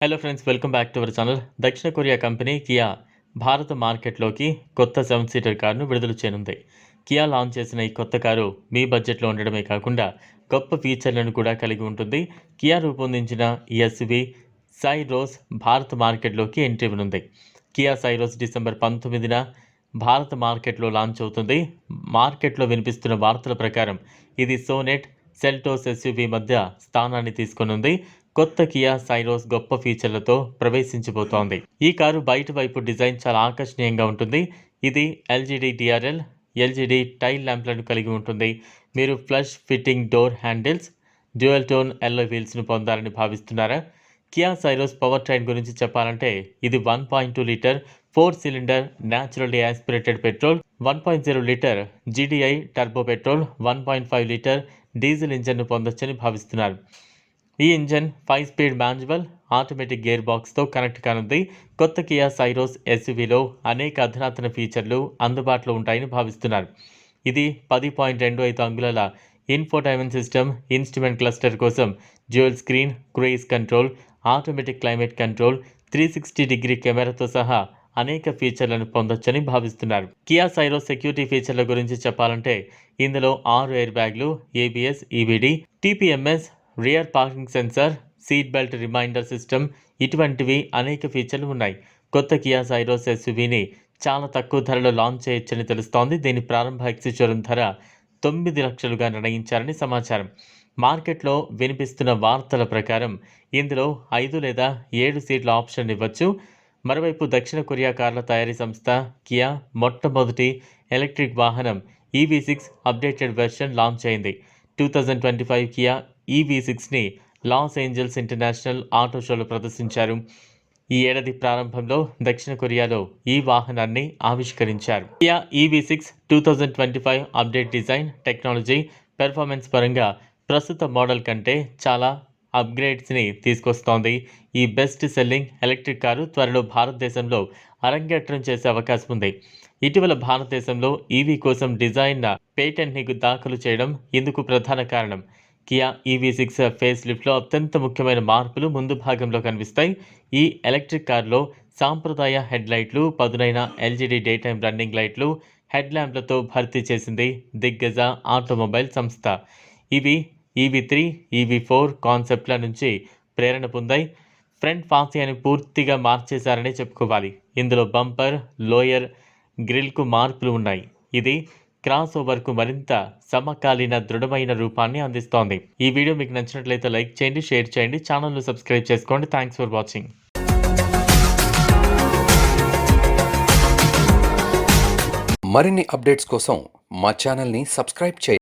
Hello friends welcome back to our channel దక్షిణ Korea company Kia భారత మార్కెట్లోకి కొత్త సెవెన్ సీటర్ కారును విడుదల చేయనుంది. కియా లాంచ్ చేసిన ఈ కొత్త కారు మీ బడ్జెట్లో ఉండడమే కాకుండా గొప్ప ఫీచర్లను కూడా కలిగి ఉంటుంది. కియా రూపొందించిన ఈ సైరోస్ భారత మార్కెట్లోకి ఎంట్రీ ఇవ్వనుంది. కియా సైరోస్ డిసెంబర్ పంతొమ్మిదిన భారత మార్కెట్లో లాంచ్ అవుతుంది. మార్కెట్లో వినిపిస్తున్న వార్తల ప్రకారం ఇది సోనెట్ సెల్టోస్ ఎస్యూవీ మధ్య స్థానాన్ని తీసుకొనుంది. కొత్త కియా సైరోస్ గొప్ప ఫీచర్లతో ప్రవేశించబోతోంది. ఈ కారు బయట వైపు డిజైన్ చాలా ఆకర్షణీయంగా ఉంటుంది. ఇది ఎల్జీడీ డిఆర్ఎల్ ఎల్జీడీ టైల్ ల్యాంప్లను కలిగి ఉంటుంది. మీరు flush fitting door handles dual tone yellow వీల్స్ను పొందాలని భావిస్తున్నారా? కియా సైరోస్ పవర్ ట్రైన్ గురించి చెప్పాలంటే ఇది one point two litre four cylinder naturally aspirated petrol one point zero litre GDI turbo petrol one point five litre diesel ఇంజన్ను పొందొచ్చని భావిస్తున్నారు. ఈ engine five speed manual automatic gear బాక్స్తో connect కానుంది. కొత్త Kia Syros ఎస్యూవీలో అనేక అధునాతన ఫీచర్లు అందుబాటులో ఉంటాయని భావిస్తున్నారు. ఇది పది పాయింట్ రెండు ఐదు అంగుళాల ఇన్ఫోటైన్మెంట్ సిస్టమ్ ఇన్స్ట్రుమెంట్ క్లస్టర్ కోసం dual screen cruise control automatic climate control three sixty degree కెమెరాతో సహా అనేక ఫీచర్లను పొందొచ్చని భావిస్తున్నారు. కియా సైరో సెక్యూరిటీ ఫీచర్ల గురించి చెప్పాలంటే ఇందులో ఆరు ఎయిర్ బ్యాగ్లు ABS EBD TPMS rear parking sensor seat belt reminder system ఇటువంటివి అనేక ఫీచర్లు ఉన్నాయి. కొత్త కియా సైరోస్ ఎస్యువీని చాలా తక్కువ ధరలో లాంచ్ చేయొచ్చని తెలుస్తోంది. దీని ప్రారంభ ఎక్సిచోరం ధర తొమ్మిది లక్షలుగా నిర్ణయించారని సమాచారం. మార్కెట్లో వినిపిస్తున్న వార్తల ప్రకారం ఇందులో ఐదు లేదా ఏడు సీట్ల ఆప్షన్ ఇవ్వచ్చు. మరోవైపు దక్షిణ కొరియా కార్ల తయారీ సంస్థ కియా మొట్టమొదటి ఎలక్ట్రిక్ వాహనం EV six updated version launch అయింది. Two thousand twenty five Kia EV సిక్స్ని Los Angeles international auto షోలో ప్రదర్శించారు. ఈ ఏడాది ప్రారంభంలో దక్షిణ కొరియాలో ఈ వాహనాన్ని ఆవిష్కరించారు. Kia EV six two thousand twenty five update design technology performance పరంగా ప్రస్తుత మోడల్ కంటే చాలా అప్గ్రేడ్స్ని తీసుకొస్తోంది. ఈ బెస్ట్ సెల్లింగ్ ఎలక్ట్రిక్ కారు త్వరలో భారతదేశంలో అరంగేట్రం చేసే అవకాశం ఉంది. ఇటీవల భారతదేశంలో ఈవీ కోసం డిజైన్ పేటెంట్ని దాఖలు చేయడం ఇందుకు ప్రధాన కారణం. కియా ఈవీ సిక్స్ ఫేస్ లిఫ్ట్లో అత్యంత ముఖ్యమైన మార్పులు ముందు భాగంలో కనిపిస్తాయి. ఈ ఎలక్ట్రిక్ కార్లో సాంప్రదాయ హెడ్ లైట్లు పదునైన ఎల్జీడీ డే టైమ్ రన్నింగ్ లైట్లు హెడ్ ల్యాంప్లతో భర్తీ చేసింది దిగ్గజ ఆటోమొబైల్ సంస్థ. ఇవి ఈవీ త్రీ ఈవీ ఫోర్ కాన్సెప్ట్ల నుంచి ప్రేరణ పొందాయి. ఫ్రంట్ ఫాసియాని పూర్తిగా మార్చేశారని చెప్పుకోవాలి. ఇందులో బంపర్ లోయర్ గ్రిల్కు మార్పులు ఉన్నాయి. ఇది క్రాస్ ఓవర్కు మరింత సమకాలీన దృఢమైన రూపాన్ని అందిస్తోంది. ఈ వీడియో మీకు నచ్చినట్లయితే లైక్ చేయండి షేర్ చేయండి ఛానల్ను సబ్స్క్రైబ్ చేసుకోండి. థ్యాంక్స్ ఫర్ వాచింగ్ మరిన్ని అప్డేట్స్ కోసం మా ఛానల్ని సబ్స్క్రైబ్ చేయండి.